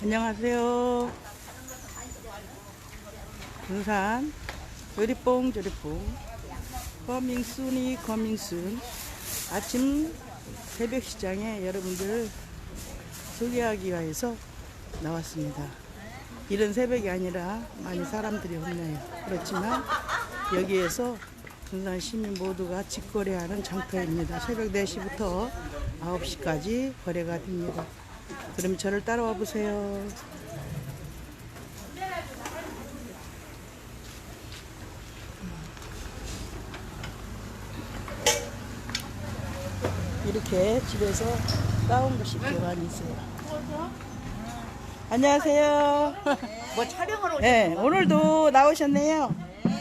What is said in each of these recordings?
안녕하세요. 군산 조리뽕 조리뽕 커밍순이 커밍순 아침 새벽 시장에 여러분들 소개하기 위해서 나왔습니다. 이런 새벽이 아니라 많이 사람들이 없네요. 그렇지만 여기에서 군산 시민 모두가 직거래하는 장터입니다. 새벽 4시부터 9시까지 거래가 됩니다. 그럼 저를 따라와 보세요. 이렇게 집에서 따온 것이 꽤 많이 있어요. 안녕하세요. 뭐 촬영을 오셨 네, 오늘도 나오셨네요.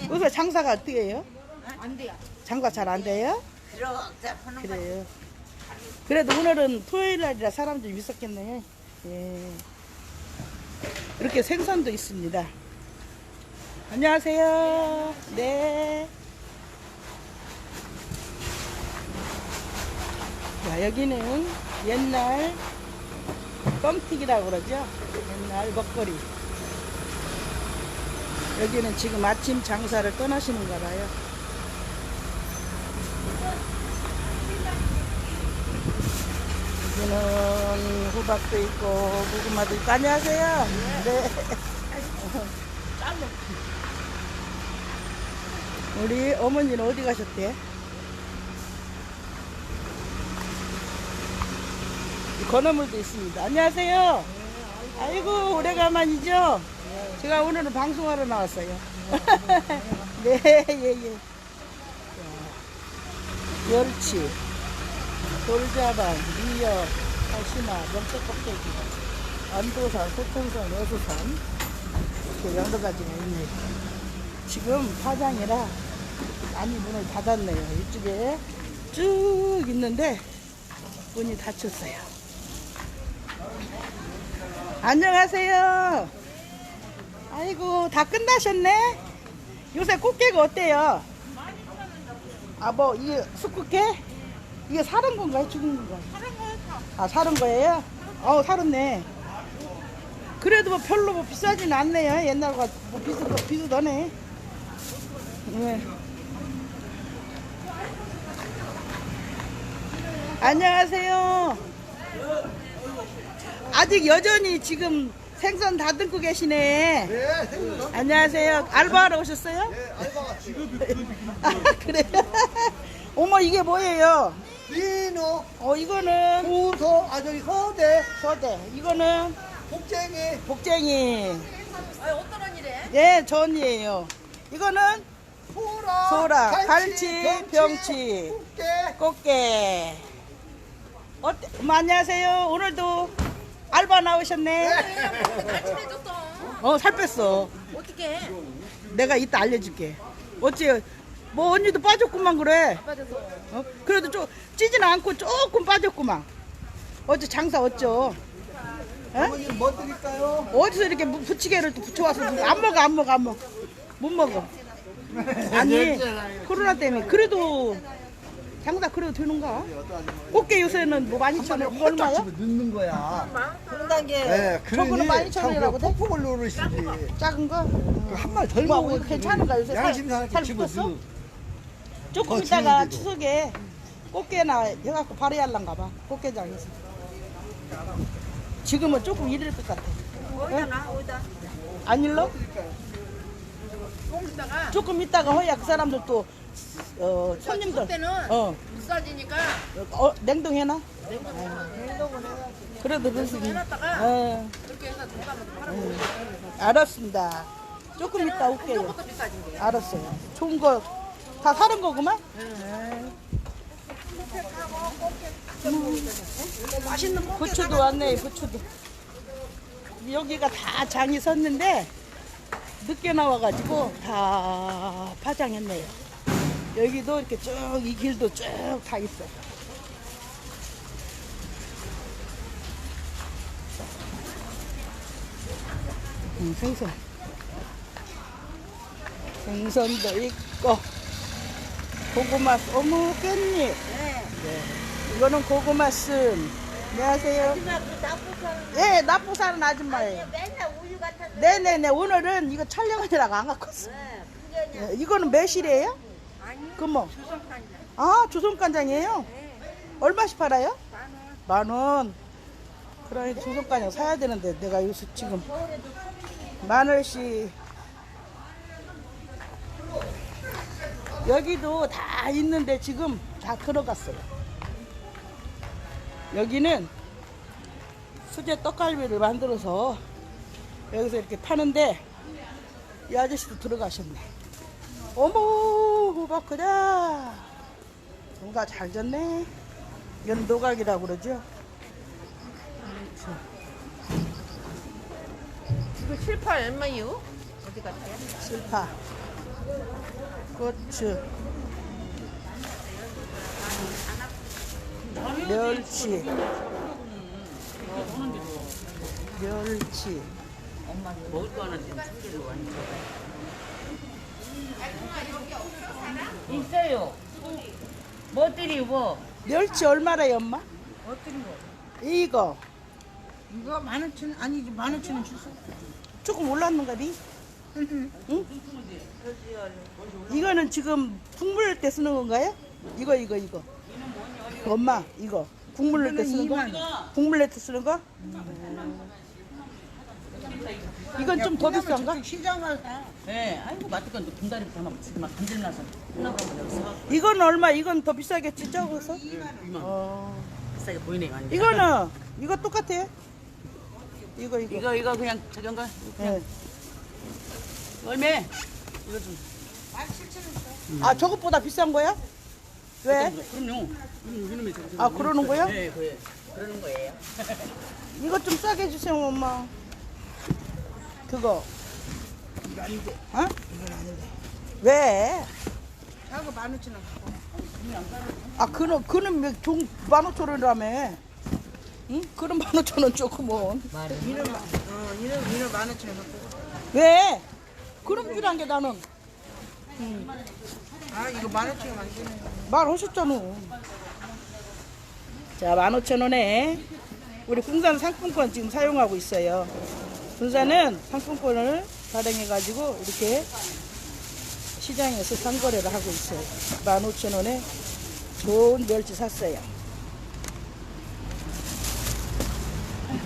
요새 장사가 어떻게 해요? 안 돼요. 장사 잘 안 돼요? 그래요. 그래도 오늘은 토요일 날이라 사람 좀 있었겠네요. 예. 이렇게 생선도 있습니다. 안녕하세요. 네. 자, 여기는 옛날 껌튀기라고 그러죠. 옛날 먹거리. 여기는 지금 아침 장사를 떠나시는가 봐요. 여기는 호박도 있고 고구마도 있고 안녕하세요. 네. 우리 어머니는 어디 가셨대? 건어물도 있습니다. 안녕하세요. 아이고 오래간만이죠? 제가 오늘은 방송하러 나왔어요. 네, 예, 예. 멸치. 돌자반, 미역, 다시마, 명태 껍데기, 안도산, 소통산, 여수산 이렇게 여러 가지가 있네요. 지금 파장이라 많이 문을 닫았네요. 이쪽에 쭉 있는데 문이 닫혔어요. 안녕하세요. 아이고 다 끝나셨네. 요새 꽃게가 어때요? 아뭐 이게 수국게? 이게 사는 건가요? 죽은 건가요? 사는 거예요. 아 사는 거예요? 어 살았네. 그래도 뭐 별로 뭐 비싸지는 않네요. 옛날과 뭐 비슷 비슷하네. 네. 안녕하세요. 아직 여전히 지금 생선 다듬고 계시네. 네, 생선. 안녕하세요. 알바하러 오셨어요? 네, 알바가 지금 아 그래요? 어머 이게 뭐예요? 민호, 어 이거는 우소, 아 저기 서대, 서대 이거는 복쟁이, 복쟁이 아, 어떤 언니래? 예 전이에요 이거는 소라, 소라, 갈치, 병치. 꽃게, 꽃게 어때? 어머, 안녕하세요 오늘도 알바 나오셨네 잘 친해졌어. 어 살 뺐어 어떻게? 내가 이따 알려줄게 어째 뭐 언니도 빠졌구만 그래 빠져서. 어? 그래도 좀 찌진 않고 조금 빠졌구만 어째 장사 어쩌 어? 어머님 뭐 드릴까요? 어디서 이렇게 무- 부치개를 또 붙여와서 안 먹어 안 먹어 안 먹어 못 먹어 아니 코로나 때문에 그래도 장사 그래도 되는가? 꽃게 요새는 뭐 많이 쳐내 이거 얼마요? 집에 넣는 거야. 분단계. 네, 저거는 많이 쳐내라고 돼? 폭폭을 누르시지. 작은 거? 한 마리 덜 뭐, 먹어. 뭐 괜찮은가 요새 살, 양심 집어 붙었어? 넣어. 조금 어, 있다가. 추석에 꽃게나 해갖고 발휘할란가 봐 꽃게장에서. 지금은 조금 이를 것 같아. 어디나 어디다. 안 일러? 조금 있다가. 조금 있다가 허야 그 사람들 또 어, 손님들. 그때는 어, 비싸지니까. 어 냉동해놔? 그래도 그렇지 해놨다가 어, 이렇게 해서 들어가면 팔아먹어. 알았습니다. 조금 있다 올게요. 알았어요. 좋은 거 다 사는 거구만? 맛있는 거. 부추도 왔네 부추도. 여기가 다 장이 섰는데 늦게 나와가지고 다 파장했네요. 여기도 이렇게 쭉 이 길도 쭉 다 있어. 음, 생선. 생선도 있고 고구마 어머 깻잎 네. 이거는 고구마 쓴 안녕하세요. 하지만 그 나쁜 사람 예, 나쁘 사는 아줌마예요. 맨날 우유 거. 네네네, 오늘은 이거 촬영이라고 안 갖고 왔어요. 네, 그게 예, 이거는 매실이에요? 아니 그 뭐? 조선간장. 아, 조선간장이에요? 네, 얼마씩 팔아요? 만 원. 만 원. 그래, 조선간장 사야 되는데, 내가 요새 지금 만 원씩. 여기도 다 있는데 지금 다 들어갔어요. 여기는 수제 떡갈비를 만들어서 여기서 이렇게 파는데 이 아저씨도 들어가셨네. 어머, 호박크다. 뭔가 잘 졌네. 이건 노각이라고 그러죠. 이거 실파 얼마요? 어디 갔어요? 실파, 고추, 멸치, 멸치, 먹을 거 하나 지금 챙기러 왔는데. 있어요. 뭐 드리고 뭐? 멸치 얼마래요, 엄마? 어떤 거? 이거 이거 만 원천 아니지 만 원천원 주소. 조금 올랐는가 비? 응? 이거는 지금 국물 낼때 쓰는 건가요? 이거 이거 이거. 엄마 이거 국물 낼때 쓰는 거? 국물 낼때 쓰는 거? 이건 좀 더 비싼가? 시장 가서 사. 네, 아이고 마트건 또 분다리부터 하나 지금 막 간질나서 하나만 여기 사. 이건 얼마? 이건 더 비싸겠지 적어서? 이만 어. 비싸게 보이네 아니. 이거는 이거 똑같아. 이거 이거. 이거 이거 그냥 저건가? 예. 얼마? 이거 좀. 아 저것보다 비싼 거야? 왜? 그럼요. 이놈 이놈이 저거. 아 그러는 거야? 네, 그래. 그러는 거예요. 이거 좀 싸게 해주세요, 엄마. 그거. 이거 아닌데. 어? 이건 아닌데. 왜? 저거 만 원천원. 아, 그는, 그는 몇 종, 만 오천 원이라며. 응? 그는 만 오천 원 조금은. 이는 만, 어 이는 이는 만 원천원 갖고. 왜? 그럼 필요한 게 나는. 아 이거 만 원천원 안 되네. 말 하셨잖아. 자, 만 오천 원에 우리 군산 상품권 지금 사용하고 있어요. 군산은 상품권을 발행해가지고 이렇게 시장에서 상거래를 하고 있어요. 만 오천 원에 좋은 멸치 샀어요.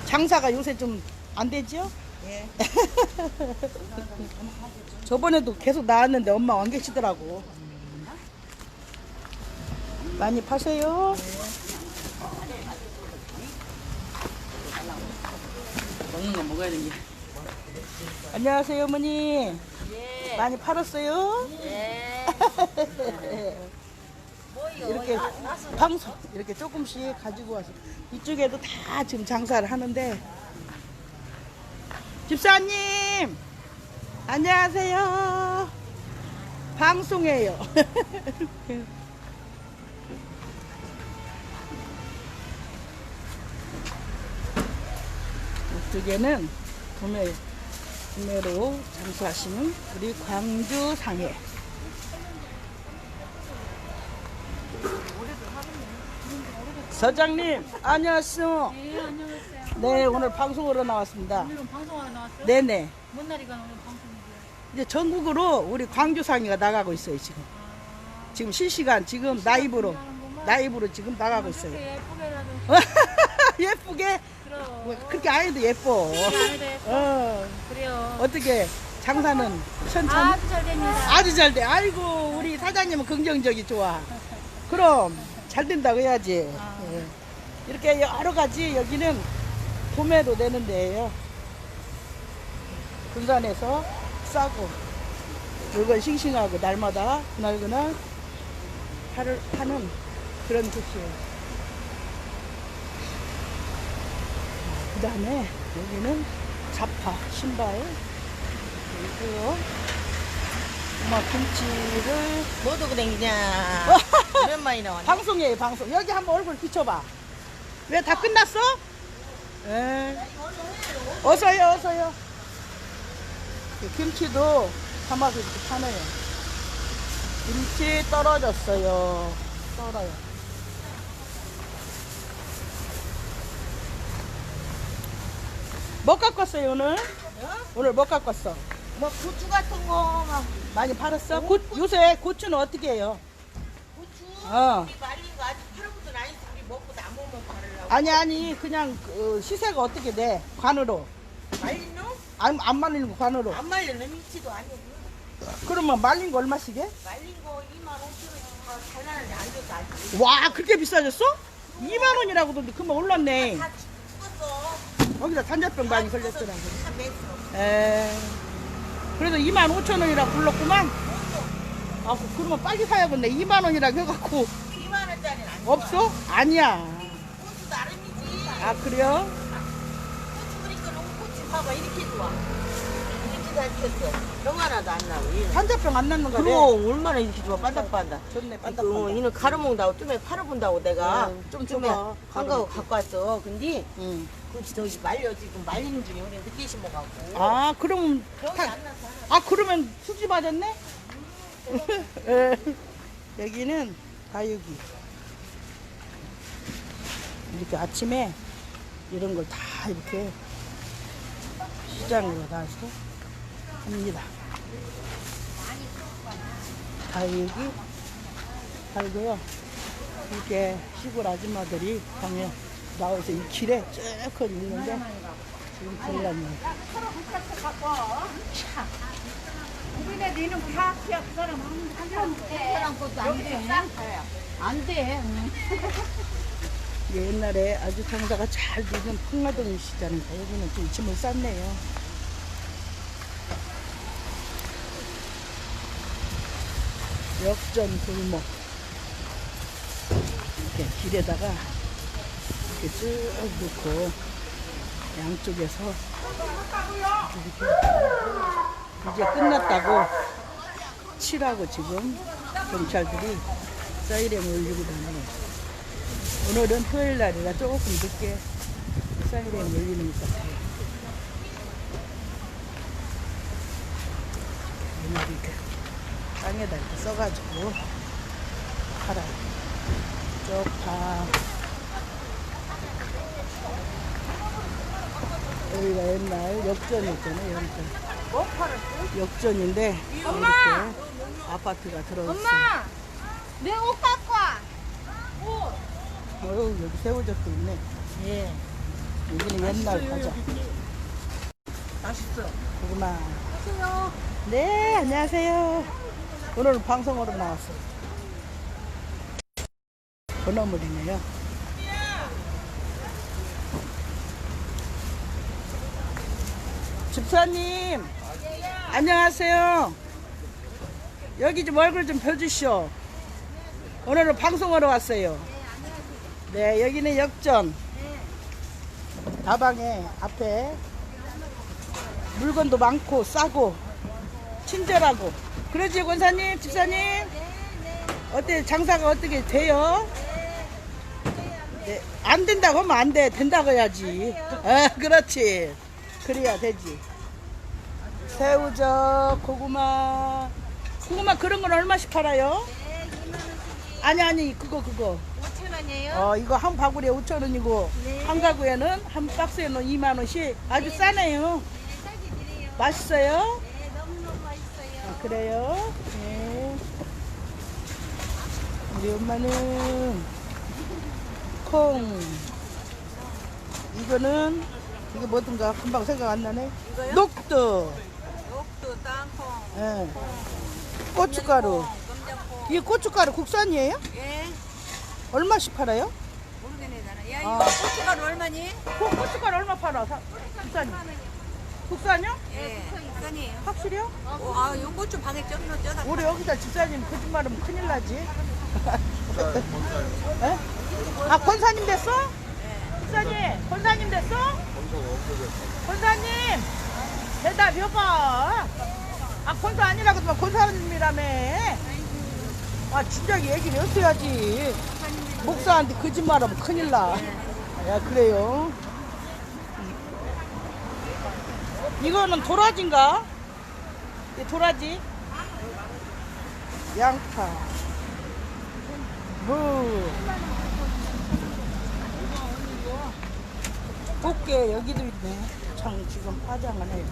장사가 요새 좀 안 되죠? 예. 저번에도 계속 나왔는데 엄마 안 계시더라고. 많이 파세요. 먹는 거 먹어야 되는 게. 안녕하세요, 어머니. 많이 팔았어요? 이렇게 방송 이렇게 조금씩 가지고 와서 이쪽에도 다 지금 장사를 하는데 집사님 안녕하세요. 방송해요. 이쪽에는 구매 구매로 장사하시는 우리 광주 상해. 서장님 안녕하세요. 네, 안녕하세요. 네 오늘 방송으로 나왔습니다. 오늘은 방송하러 나왔어요? 네네. 뭔 날이가 오늘 방송이고요? 이제 전국으로 우리 광주 상해가 나가고 있어요 지금. 지금 실시간 지금 라이브로 라이브로 지금 나가고 있어요. 이렇게 예쁘게라도 예쁘게 그럼 뭐 그렇게 안 해도 예뻐. 아니도 예뻐 어 그래요 어떻게 장사는 천천히 아주 잘 됩니다 아주 잘 돼. 아이고 우리 사장님은 긍정적이 좋아. 그럼 잘 된다고 해야지. 예. 이렇게 여러 가지 여기는 도매도 되는 데예요. 군산에서 싸고 물건 싱싱하고 날마다 그날그날 팔을 파는 그런 곳이에요. 그 다음에 여기는 자파, 신발 그리고요. 엄마 김치를 뭐 두고 댕기냐? 오랜만에 나왔네. 방송이에요 방송 여기 한번 얼굴 비춰봐 왜 다 끝났어? 예. 어서요 어서요 그 김치도 담아서 이렇게 파네요 김치 떨어졌어요 떨어요 뭐 깎았어요 오늘? 오늘 뭐 깎았어? 뭐 고추 같은 거, 막 많이 팔았어? 고, 요새 고추는 어떻게 해요? 고추. 어. 우리 말린 거 아직 아니 아니 그냥 그 시세가 어떻게 돼? 관으로 말린 놈? 안, 안 말리는 거 관으로 안 말린 놈 있지도 아니고. 그러면 말린 거 얼마씩 해? 말린 거 2만 5천 원씩 잘 나는데 안 줘서 아직. 와 그렇게 비싸졌어? 2만 원이라고 하던데 금방 올랐네 다 죽었어. 거기다 탄저병 많이 걸렸더라고 다 맸어. 에 그래도 2만 5천 원이라 불렀구만 아 그- 그러면 빨리 사야겠네 2만 원이라 해갖고 2만 원짜리는 안 줘. 없어? 아니야. 아 그래요? 고추 그러니까 너무 고추 봐봐 이렇게 좋아. 이렇게 잘 폈어. 병 하나도 안 나고. 얘는. 탄저병 안 났는 거네 그럼 얼마나 이렇게 좋아 반짝반짝. 좋네 이거 반짝반짝 이는 가르몽다고 뜸에 팔아본다고 내가 응, 좀 뜸에 줘봐, 한가고 갖고 왔어. 근데 응. 그 저기 말려 지금 말리는 중에 우리 늦게 심어갖고. 아 그럼 병이 타- 안 나서 하나. 아 그러면 수지 맞았네? 예. 여기는 다육이 이렇게 아침에 이런 걸 다 이렇게 시장으로 가서 합니다. 다육이 팔고요. 이렇게 시골 아줌마들이 방에 나와서 이 길에 쭉 있는데 지금 불났네요. 우리네 니는 다 피할 사람 한 사람 사람 것도 안 돼. 안 돼. 옛날에 아주 장사가 잘 되는 풍화동이시잖아요. 여기는 좀 짐을 쌌네요. 역전 골목. 이렇게 길에다가 이렇게 쭉 놓고 양쪽에서 이렇게 이제 끝났다고 치라고 지금 경찰들이 사이렌 울리고 다니고 오늘은 토요일 날이라 조금 늦게 사이렌 울리는 것 같아요. 이렇게 땅에다 이렇게 써가지고 팔아요. 쪽파. 여기가 옛날 역전이었잖아요, 역전. 역전인데, 이렇게 아파트가 들어있어요. 엄마, 내 와. 어유 여기 새우젓도 있네. 예. 여기는 옛날 과자. 맛있어. 고구마. 네, 안녕하세요. 오늘은 방송으로 나왔어요. 건어물이네요. 집사님, 안녕하세요. 여기 좀 얼굴 좀 펴주시오. 오늘은 방송하러 왔어요. 네, 여기는 역전. 다방에 앞에 물건도 많고 싸고 친절하고. 그러지 권사님, 집사님? 어때 장사가 어떻게 돼요? 네, 안 된다고 하면 안 돼. 된다고 해야지. 아, 그렇지. 그래야 되지. 새우젓, 고구마. 고구마 그런 건 얼마씩 팔아요? 아니 아니 그거 그거 5천 원이에요? 어 이거 한 바구리에 5천 원이고 한 가구에는 한 박스에는 2만 원씩 아주 싸네요. 맛있어요? 네, 너무너무 맛있어요. 아, 그래요? 네. 우리 엄마는 콩. 이거는 이게 뭐든가 금방 생각 안 나네. 녹두. 녹두, 땅콩, 예. 고춧가루. 검정콩. 이게 고춧가루 국산이에요? 예. 얼마씩 팔아요? 모르겠네 나는. 야 아. 이거 고춧가루 얼마니? 고, 고춧가루 얼마 팔아? 사- 국산이. 국산이요? 예. 국산이에요. 확실해요? 어, 아, 요 고추 방에 쪄서 쪄다. 우리 여기다 집사님 거짓말하면 큰일 나지. 에? 아 권사님 됐어? 집사님 권사님 됐어? 권사님 대답 여봐. 아 권사 아니라고 권사님이라며. 아 진작 얘기를 했어야지. 목사한테 거짓말하면 큰일 나. 야 그래요. 이거는 도라지인가? 이 도라지. 양파, 무, 꽃게 여기도 있네. 엄청 지금 파장을 해요.